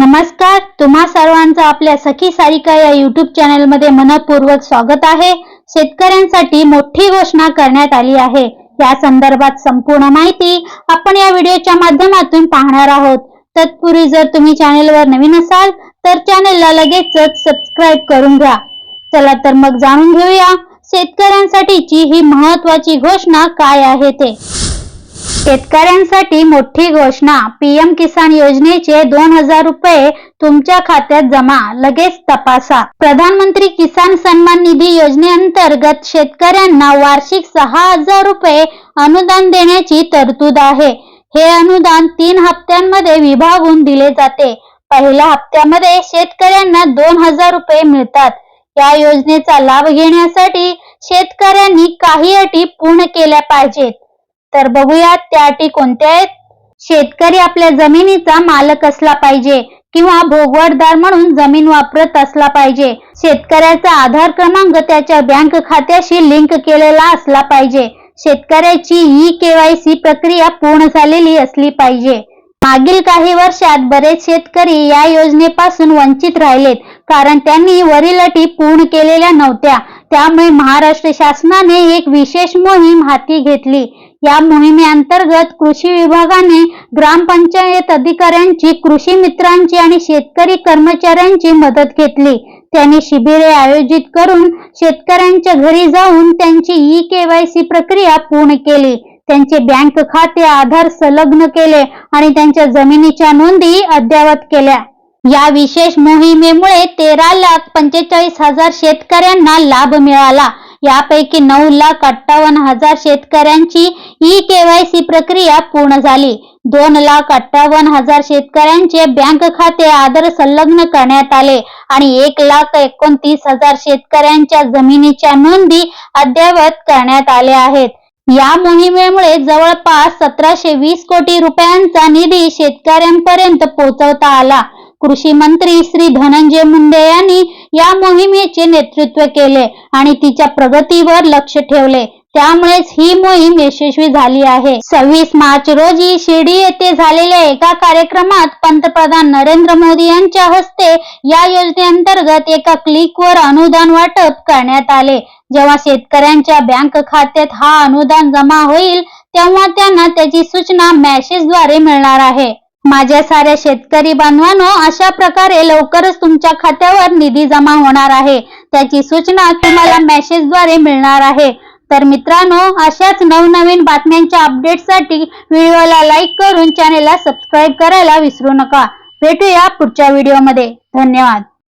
नमस्कार तुम्हा सर्वांचं आपल्या सखी सारिका या युट्यूब चॅनलमध्ये मनपूर्वक स्वागत आहे. शेतकऱ्यांसाठी मोठी घोषणा करण्यात आली आहे. या संदर्भात संपूर्ण माहिती आपण या व्हिडिओच्या माध्यमातून पाहणार आहोत. तत्पूर्वी जर तुम्ही चॅनेलवर नवीन असाल तर चॅनेलला लगेचच सबस्क्राईब करून घ्या. चला तर मग जाणून घेऊया शेतकऱ्यांसाठीची ही महत्वाची घोषणा काय आहे ते. शेतकऱ्यांसाठी मोठी घोषणा. पीएम किसान योजनेचे दोन हजार रुपये तुमच्या खात्यात जमा. लगेच तपासा. प्रधानमंत्री किसान सन्मान निधी योजनेअंतर्गत शेतकऱ्यांना वार्षिक सहा हजार रुपये अनुदान देण्याची तरतूद आहे. हे अनुदान तीन हप्त्यांमध्ये विभागून दिले जाते. पहिल्या हप्त्यामध्ये शेतकऱ्यांना दोन हजार रुपये मिळतात. या योजनेचा लाभ घेण्यासाठी शेतकऱ्यांनी काही अटी पूर्ण केल्या पाहिजेत. तर बघूयात त्या अटी कोणत्या आहेत? शेतकरी आपल्या जमिनीचा मालक असला पाहिजे किंवा भोगवडदार म्हणून जमीन वापरत असला पाहिजे. शेतकऱ्याचा आधार क्रमांक त्याच्या बँक खात्याशी लिंक केलेला असला पाहिजे. शेतकऱ्याची ई केवायसी प्रक्रिया पूर्ण झालेली असली पाहिजे. मागील काही वर्षात बरेच शेतकरी या योजनेपासून वंचित राहिलेत कारण त्यांनी वरील अटी पूर्ण केलेल्या नव्हत्या. त्यामुळे महाराष्ट्र शासनाने एक विशेष मोहीम हाती घेतली. या मोहिमेअंतर्गत कृषी विभागाने ग्रामपंचायत अधिकाऱ्यांची कृषी मित्रांची आणि शेतकरी कर्मचाऱ्यांची मदत घेतली. त्यांनी शिबिरे आयोजित करून शेतकऱ्यांच्या घरी जाऊन त्यांची ई केवायसी प्रक्रिया पूर्ण केली. त्यांचे बँक खाते आधार संलग्न केले आणि त्यांच्या जमिनीच्या नोंदी अद्ययावत केल्या. या विशेष मोहिमेमुळे तेरा लाख पंचेचाळीस हजार शेतकऱ्यांना लाभ मिळाला. यापैकी नऊ लाख अठ्ठावन्न हजार शेतकऱ्यांची ई केवायसी प्रक्रिया पूर्ण झाली. दोन लाख अठ्ठावन्न हजार शेतकऱ्यांचे बँक खाते आधार संलग्न करण्यात आले आणि एक लाख एकोणतीस हजार शेतकऱ्यांच्या जमिनीच्या नोंदी अद्ययावत करण्यात आल्या आहेत. या मोहिमेमुळे जवळपास सतराशे वीस कोटी रुपयांचा निधी शेतकऱ्यांपर्यंत पोहोचवता आला. कृषी मंत्री श्री धनंजय मुंडे यांनी या मोहिमेचे नेतृत्व केले आणि तिच्या प्रगतीवर लक्ष ठेवले. त्यामुळेच ही मोहीम यशस्वी झाली आहे. सव्वीस मार्च रोजी शिर्डी येथे झालेल्या एका कार्यक्रमात पंतप्रधान नरेंद्र मोदी यांच्या हस्ते या योजनेअंतर्गत एका क्लिकवर अनुदान वाटप करण्यात आले. जेव्हा शेतकऱ्यांच्या बँक खात्यात हा अनुदान जमा होईल तेव्हा त्यांना त्याची सूचना मॅसेजद्वारे मिळणार आहे. माझ्या साऱ्या शेतकरी बांधवांनो अशा प्रकारे लवकरच तुमच्या खात्यावर निधी जमा होणार आहे. त्याची सूचना तुम्हाला मेसेजद्वारे मिळणार आहे. तर मित्रांनो अशाच नवनवीन बातम्यांच्या अपडेटसाठी व्हिडिओला लाईक करून चॅनेलला सबस्क्राईब करायला विसरू नका. भेटूया पुढच्या व्हिडिओमध्ये. धन्यवाद.